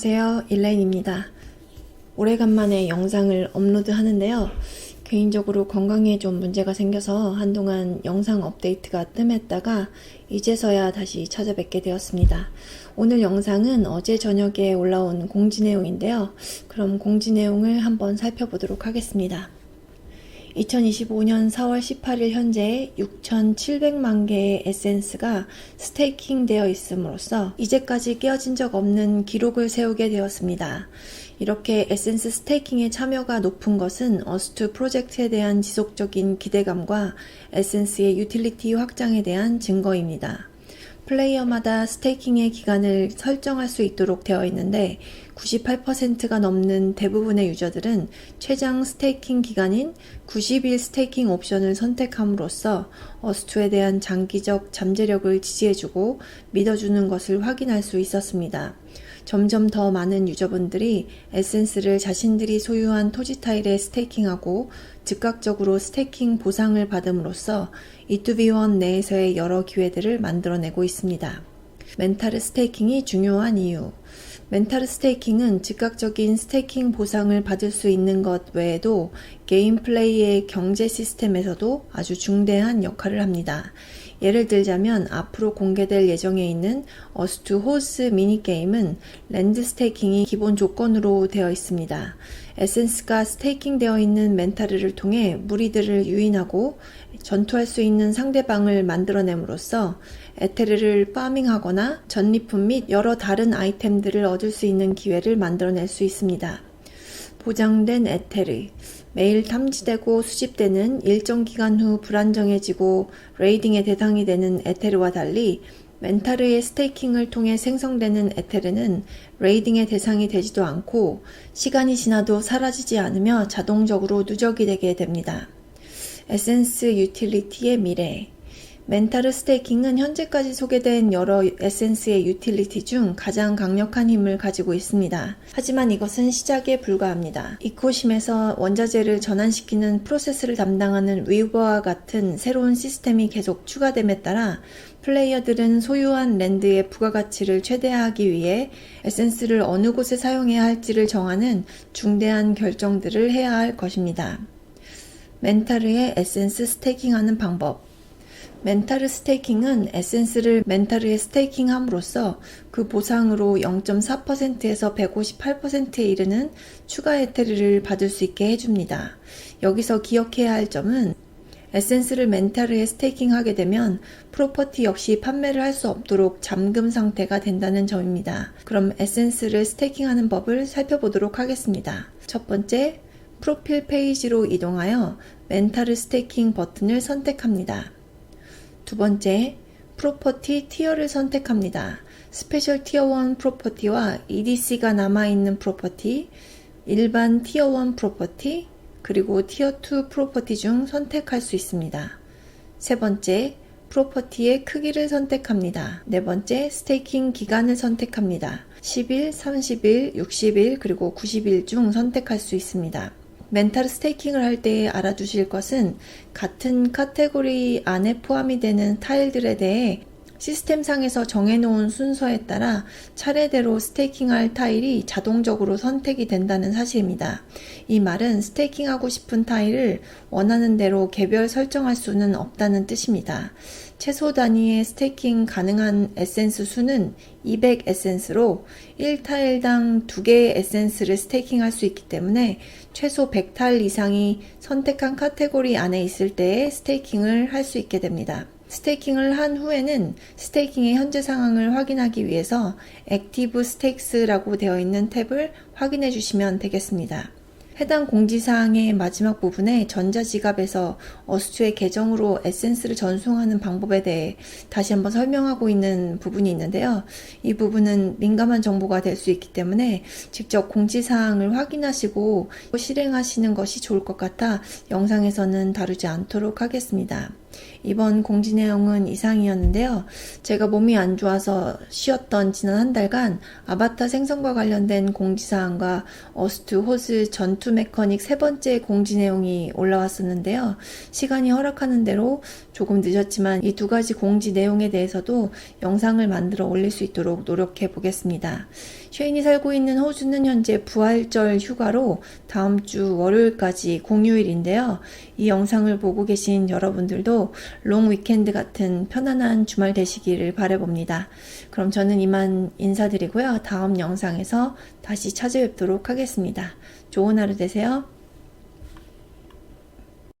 안녕하세요. 일레인입니다. 오래간만에 영상을 업로드 하는데요. 개인적으로 건강에 좀 문제가 생겨서 한동안 영상 업데이트가 뜸했다가 이제서야 다시 찾아뵙게 되었습니다. 오늘 영상은 어제 저녁에 올라온 공지 내용인데요. 그럼 공지 내용을 한번 살펴보도록 하겠습니다. 2025년 4월 18일 현재 6,700만 개의 에센스가 스테이킹 되어 있음으로써 이제까지 깨어진 적 없는 기록을 세우게 되었습니다. 이렇게 에센스 스테이킹에 참여가 높은 것은 어스투 프로젝트에 대한 지속적인 기대감과 에센스의 유틸리티 확장에 대한 증거입니다. 플레이어마다 스테이킹의 기간을 설정할 수 있도록 되어 있는데 98%가 넘는 대부분의 유저들은 최장 스테이킹 기간인 90일 스테이킹 옵션을 선택함으로써 어스투에 대한 장기적 잠재력을 지지해주고 믿어주는 것을 확인할 수 있었습니다. 점점 더 많은 유저분들이 에센스를 자신들이 소유한 토지 타일에 스테이킹하고 즉각적으로 스테이킹 보상을 받음으로써 E2B1 내에서의 여러 기회들을 만들어내고 있습니다. 멘탈 스테이킹이 중요한 이유. 멘탈 스테이킹은 즉각적인 스테이킹 보상을 받을 수 있는 것 외에도 게임 플레이의 경제 시스템에서도 아주 중대한 역할을 합니다. 예를 들자면 앞으로 공개될 예정에 있는 어스투 호스 미니게임은 랜드 스테이킹이 기본 조건으로 되어 있습니다. 에센스가 스테이킹 되어 있는 멘타르를 통해 무리들을 유인하고 전투할 수 있는 상대방을 만들어냄으로써 에테르를 파밍하거나 전리품 및 여러 다른 아이템들을 얻을 수 있는 기회를 만들어낼 수 있습니다. 보장된 에테르. 매일 탐지되고 수집되는 일정 기간 후 불안정해지고 레이딩의 대상이 되는 에테르와 달리 멘타르의 스테이킹을 통해 생성되는 에테르는 레이딩의 대상이 되지도 않고 시간이 지나도 사라지지 않으며 자동적으로 누적이 되게 됩니다. 에센스 유틸리티의 미래 멘타르 스테이킹은 현재까지 소개된 여러 에센스의 유틸리티 중 가장 강력한 힘을 가지고 있습니다. 하지만 이것은 시작에 불과합니다. 이코심에서 원자재를 전환시키는 프로세스를 담당하는 위버와 같은 새로운 시스템이 계속 추가됨에 따라 플레이어들은 소유한 랜드의 부가가치를 최대화하기 위해 에센스를 어느 곳에 사용해야 할지를 정하는 중대한 결정들을 해야 할 것입니다. 멘타르의 에센스 스테이킹하는 방법 멘타르 스테이킹은 에센스를 멘타르에 스테이킹함으로써 그 보상으로 0.4%에서 158%에 이르는 추가 에테르를 받을 수 있게 해줍니다. 여기서 기억해야 할 점은 에센스를 멘타르에 스테이킹하게 되면 프로퍼티 역시 판매를 할 수 없도록 잠금 상태가 된다는 점입니다. 그럼 에센스를 스테이킹하는 법을 살펴보도록 하겠습니다. 첫 번째, 프로필 페이지로 이동하여 멘타르 스테이킹 버튼을 선택합니다. 두 번째, 프로퍼티 티어를 선택합니다. 스페셜 티어 1 프로퍼티와 EDC가 남아있는 프로퍼티, 일반 티어 1 프로퍼티, 그리고 티어 2 프로퍼티 중 선택할 수 있습니다. 세 번째, 프로퍼티의 크기를 선택합니다. 네 번째, 스테이킹 기간을 선택합니다. 10일, 30일, 60일, 그리고 90일 중 선택할 수 있습니다. 멘탈 스테이킹을 할 때 알아두실 것은 같은 카테고리 안에 포함이 되는 타일들에 대해 시스템상에서 정해놓은 순서에 따라 차례대로 스테이킹할 타일이 자동적으로 선택이 된다는 사실입니다. 이 말은 스테이킹하고 싶은 타일을 원하는 대로 개별 설정할 수는 없다는 뜻입니다. 최소 단위의 스테이킹 가능한 에센스 수는 200 에센스로 1타일당 2개의 에센스를 스테이킹할 수 있기 때문에 최소 100타일 이상이 선택한 카테고리 안에 있을 때에 스테이킹을 할 수 있게 됩니다. 스테이킹을 한 후에는 스테이킹의 현재 상황을 확인하기 위해서 액티브 스테이크스라고 되어 있는 탭을 확인해 주시면 되겠습니다. 해당 공지사항의 마지막 부분에 전자지갑에서 어스투의 계정으로 에센스를 전송하는 방법에 대해 다시 한번 설명하고 있는 부분이 있는데요. 이 부분은 민감한 정보가 될 수 있기 때문에 직접 공지사항을 확인하시고 실행하시는 것이 좋을 것 같아 영상에서는 다루지 않도록 하겠습니다. 이번 공지 내용은 이상이었는데요. 제가 몸이 안 좋아서 쉬었던 지난 한 달간 아바타 생성과 관련된 공지사항과 어스투 호스 전투 메커닉 세 번째 공지 내용이 올라왔었는데요. 시간이 허락하는 대로 조금 늦었지만 이 두 가지 공지 내용에 대해서도 영상을 만들어 올릴 수 있도록 노력해 보겠습니다. 쉐인이 살고 있는 호주는 현재 부활절 휴가로 다음 주 월요일까지 공휴일인데요. 이 영상을 보고 계신 여러분들도 롱 위켄드 같은 편안한 주말 되시기를 바라봅니다. 그럼 저는 이만 인사드리고요. 다음 영상에서 다시 찾아뵙도록 하겠습니다. 좋은 하루 되세요.